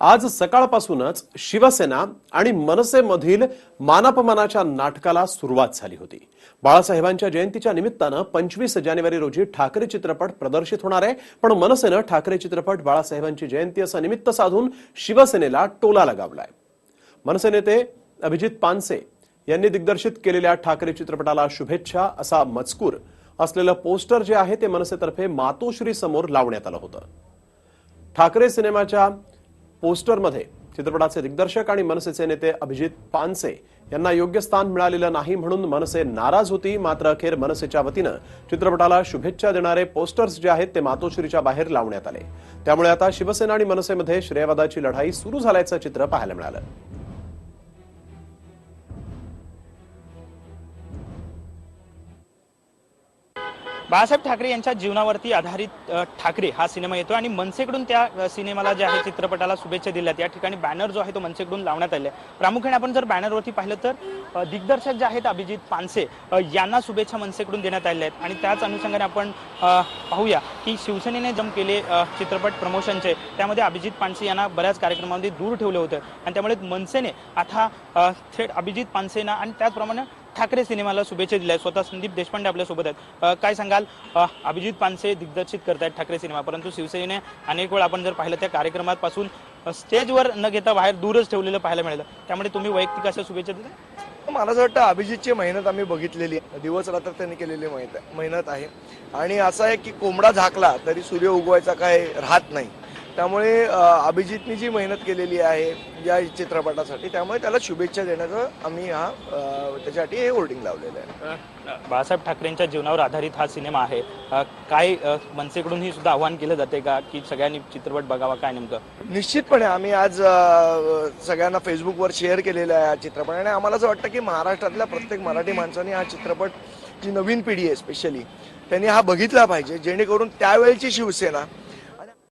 आज सकाळपासूनच शिवसेना आणि मनसेमधील मानापमानाच्या नाटकाला सुरुवात झाली होती. बाळासाहेबांच्या जयंतीच्या निमित्तानं पंचवीस जानेवारी रोजी ठाकरे चित्रपट प्रदर्शित होणार आहे. पण मनसेनं ठाकरे चित्रपट बाळासाहेबांची जयंती असं निमित्त साधून शिवसेनेला टोला लगावलाय. मनसे नेते अभिजित पानसे यांनी दिग्दर्शित केलेल्या ठाकरे चित्रपटाला शुभेच्छा असा मजकूर असलेलं पोस्टर जे आहे ते मनसेतर्फे मातोश्री समोर लावण्यात आलं होतं. ठाकरे सिनेमाच्या पोस्टरमध्ये चित्रपटाचे दिग्दर्शक आणि मनसेचे नेते अभिजित पानसे यांना योग्य स्थान मिळालेलं नाही म्हणून मनसे नाराज होती. मात्र अखेर मनसेच्या वतीनं चित्रपटाला शुभेच्छा देणारे पोस्टर्स जे आहेत ते मातोश्रीच्या बाहेर लावण्यात आले. त्यामुळे आता शिवसेना आणि मनसेमध्ये श्रेयवादाची लढाई सुरू झाल्याचं चित्र पाहायला मिळालं. बाळासाहेब ठाकरे यांच्या जीवनावरती आधारित ठाकरे हा सिनेमा येतो आणि मनसेकडून त्या सिनेमाला जे आहे चित्रपटाला शुभेच्छा दिल्यात या ठिकाणी बॅनर जो आहे तो मनसेकडून लावण्यात आले प्रामुख्याने आपण जर बॅनरवरती पाहिलं तर दिग्दर्शक जे आहेत अभिजित पानसे यांना शुभेच्छा मनसेकडून देण्यात आल्या आहेत. आणि त्याच अनुषंगाने आपण पाहूया की शिवसेनेने जम केले चित्रपट प्रमोशनचे. त्यामध्ये अभिजित पानसे यांना बऱ्याच कार्यक्रमामध्ये दूर ठेवलं होतं. आणि त्यामुळे मनसेने आता थेट अभिजित पानसेना आणि त्याचप्रमाणे ठाकरे सिनेमाला शुभेच्छा दिल्या. स्वतः संदीप देशपांडे आपल्यासोबत आहेत. काय सांगाल? अभिजित पानसे दिग्दर्शित करतायत ठाकरे सिनेमा परंतु शिवसेनेने अनेक वेळा आपण जर पाहिलं त्या कार्यक्रमापासून स्टेजवर न घेता बाहेर दूरच ठेवलेलं पाहायला मिळालं. त्यामुळे तुम्ही वैयक्तिक अशा शुभेच्छा दिल्या मला असं वाटतं अभिजितची मेहनत आम्ही बघितलेली आहे. दिवस रात्र त्यांनी केलेली मेहनत मेहनत आहे. आणि असं आहे की कोंबडा झाकला तरी सूर्य उगवायचा काय राहत नाही. त्यामुळे अभिजितनी जी मेहनत केलेली आहे या चित्रपटासाठी त्यामुळे त्याला शुभेच्छा देण्याचं आम्ही हा त्याच्यासाठी हे होर्डिंग लावलेलं आहे. बाळासाहेब ठाकरेंच्या जीवनावर आधारित हा सिनेमा आहे. काय अ, मनसेकडूनही सुद्धा आव्हान केलं जाते का की सगळ्यांनी चित्रपट बघावा काय नेमकं? निश्चितपणे आम्ही आज सगळ्यांना फेसबुकवर शेअर केलेला आहे हा चित्रपट आणि आम्हाला असं वाटतं की महाराष्ट्रातल्या प्रत्येक मराठी माणसाने हा चित्रपट जी नवीन पिढी आहे स्पेशली त्यांनी हा बघितला पाहिजे जेणेकरून त्यावेळची शिवसेना